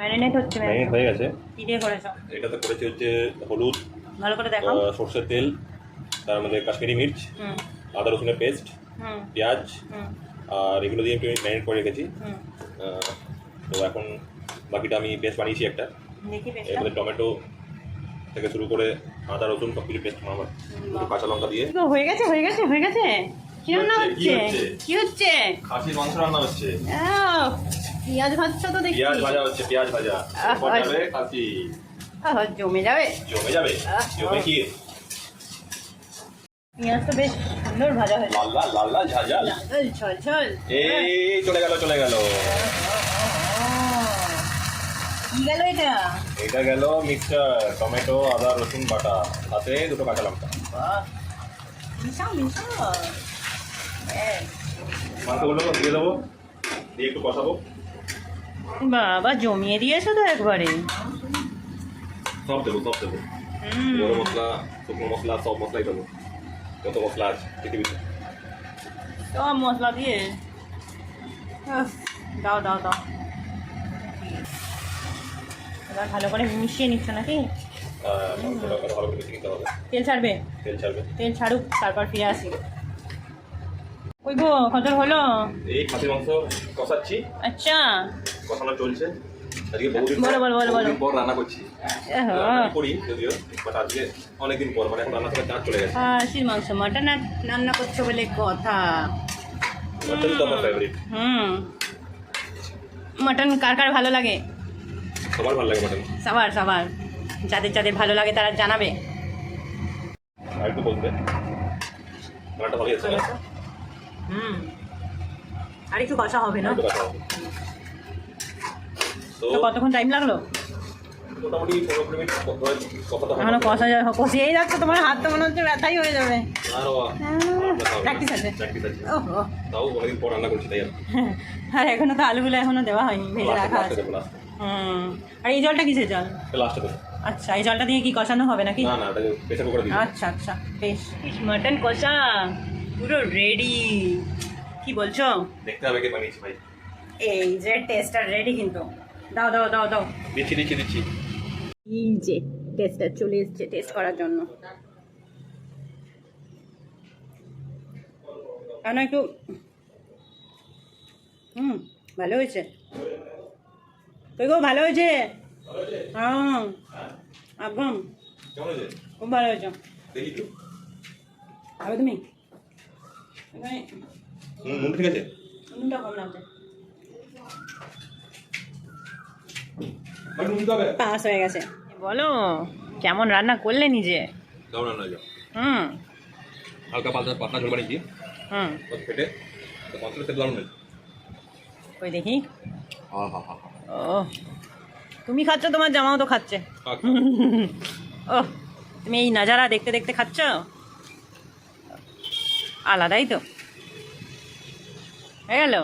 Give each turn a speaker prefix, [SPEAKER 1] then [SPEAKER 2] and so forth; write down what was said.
[SPEAKER 1] Marinate হচ্ছে
[SPEAKER 2] marinate হয়ে গেছে।
[SPEAKER 1] কি দিয়ে করেছ।
[SPEAKER 2] এটাতে করেছি হচ্ছে হলুদ
[SPEAKER 1] ভালো করে দেখাও।
[SPEAKER 2] সর্ষের তেল তার মধ্যে কাশ্মীরি মির্চ আদা রসুনের পেস্ট পেঁয়াজ আর এগুলো দিয়ে একটু ম্যারিনেট করে রেখেছি। তো এখন বাকিটা আমি পেস্ট বানিয়েছি একটা। এর মধ্যে টমেটো থেকে শুরু করে আদা রসুন সব কিছু পেস্ট দুটো কাঁচা লঙ্কা দিয়ে।
[SPEAKER 1] তো হয়ে গেছে হয়ে গেছে হয়ে গেছে? কি রান্না হচ্ছে? কি হচ্ছে?
[SPEAKER 2] খাসির মাংস রান্না হচ্ছে।
[SPEAKER 1] পেঁয়াজ ভাজছো তো দেখি
[SPEAKER 2] পেঁয়াজ ভাজা হচ্ছে পেঁয়াজ ভাজা। এরপর যাবে
[SPEAKER 1] আহ, জমে যাবে?
[SPEAKER 2] জমে যাবে? জমে কি?
[SPEAKER 1] পেঁয়াজ তো বেশ সুন্দর ভাজা হয়েছে।
[SPEAKER 2] লাল লাল লাল লাল ঝাল ঝাল।
[SPEAKER 1] লাল ঝল ঝল।
[SPEAKER 2] এই চলে গেল চলে গেল।
[SPEAKER 1] গেল এটা?
[SPEAKER 2] এটা গেল মিক্সচার টমেটো আদা রসুন বাটা। সাথে দুটো কাঁচা লঙ্কা।
[SPEAKER 1] মিশাও মিশাও।
[SPEAKER 2] মাংসগুলো দিয়ে দেবো দিয়ে একটু কষাবো।
[SPEAKER 1] বাবা জমিয়ে দিয়েছ তো একবারে।
[SPEAKER 2] সব দেবো সব দেবো। গরম মশলা শুকনো মশলা সব মশলাই দেবো। যত মশলা আছে পৃথিবীতে।
[SPEAKER 1] সব মশলা দিয়ে? দাও দাও দাও। এবার ভালো করে মিশিয়ে নিচ্ছ নাকি?
[SPEAKER 2] হবে।
[SPEAKER 1] তেল ছাড়বে?
[SPEAKER 2] তেল ছাড়বে।
[SPEAKER 1] তেল ছাড়ুক তারপর ফিরে আসি। ওই গো কত হলো?
[SPEAKER 2] এই খাসির মাংস কষাচ্ছি।
[SPEAKER 1] আচ্ছা।
[SPEAKER 2] কষানো চলছে। আজকে বহুদিন। বহুদিন পর রান্না করছি।
[SPEAKER 1] এহ,
[SPEAKER 2] রান্না আমি করি যদিও বাট আজকে অনেকদিন পর মানে এখন রান্না করে চার চলে গেছে।
[SPEAKER 1] খাসির মাংস মাটন রান্না করছ বলে কথা।
[SPEAKER 2] মাটন তো আমার ফেভারিট
[SPEAKER 1] হুম। মাটন কার কার ভালো লাগে?
[SPEAKER 2] সবার ভালো লাগে মাটন।
[SPEAKER 1] সবার সবার। যাদের যাদের ভালো লাগে তারা জানাবে।
[SPEAKER 2] একটু বলবে।
[SPEAKER 1] হুম। আর একটু কষা হবে না?
[SPEAKER 2] কথা। তো
[SPEAKER 1] কতক্ষণ টাইম লাগল?
[SPEAKER 2] মোটামুটি পনেরো কুড়ি মিনিট ধরে হবে।
[SPEAKER 1] এখনও কষা কষিয়েই তোমার হাত তো মনে হচ্ছে ব্যথাই হয়ে যাবে।
[SPEAKER 2] আরও
[SPEAKER 1] প্র্যাকটিস আছে।
[SPEAKER 2] প্র্যাকটিস আছে।
[SPEAKER 1] ও ও।
[SPEAKER 2] তাও অনেকদিন পর রান্না করছি তাই আর
[SPEAKER 1] আর এখনও তো আলুগুলো এখনও দেওয়া হয়নি ভেজে রাখা আছে। হুম আর এই জলটা কিসের জল? আচ্ছা এই জলটা দিয়ে কি কষানো হবে নাকি? আচ্ছা আচ্ছা বেশ। মাটন কষা পুরো রেডি কি বলছো?
[SPEAKER 2] দেখতে হবে কে বানিয়েছি ভাই।
[SPEAKER 1] এই যে টেস্টার রেডি কিন্তু। দাও দাও দাও দাও।
[SPEAKER 2] দিচ্ছি দিচ্ছি দিচ্ছি।
[SPEAKER 1] এই যে টেস্টার চলে এসছে টেস্ট করার জন্য। কেন একটু। হুম ভালো হয়েছে। কই গো ভালো হয়েছে? হ্যাঁ একদম খুব ভালো হয়েছে। খাবে তুমি?
[SPEAKER 2] নুন ঠিক আছে?
[SPEAKER 1] নুনটা কম লাগছে
[SPEAKER 2] ভাই নুন দিতে হবে
[SPEAKER 1] পাস হয়ে গেছে। বলো কেমন রান্না করলে নিজে?
[SPEAKER 2] কেমন রান্না হয়েছে।
[SPEAKER 1] হুম।
[SPEAKER 2] হালকা পাতলা পাতলা ঝোল বানিয়েছি।
[SPEAKER 1] হুম।
[SPEAKER 2] ফেটে খেতে দারুণ
[SPEAKER 1] ওই দেখি?
[SPEAKER 2] হা হা হা
[SPEAKER 1] ও তুমি খাচ্ছ তোমার জামাও তো খাচ্ছে। ও তুমি এই নাজারা দেখতে দেখতে খাচ্ছ? আলাদাই তো। হয়ে গেল?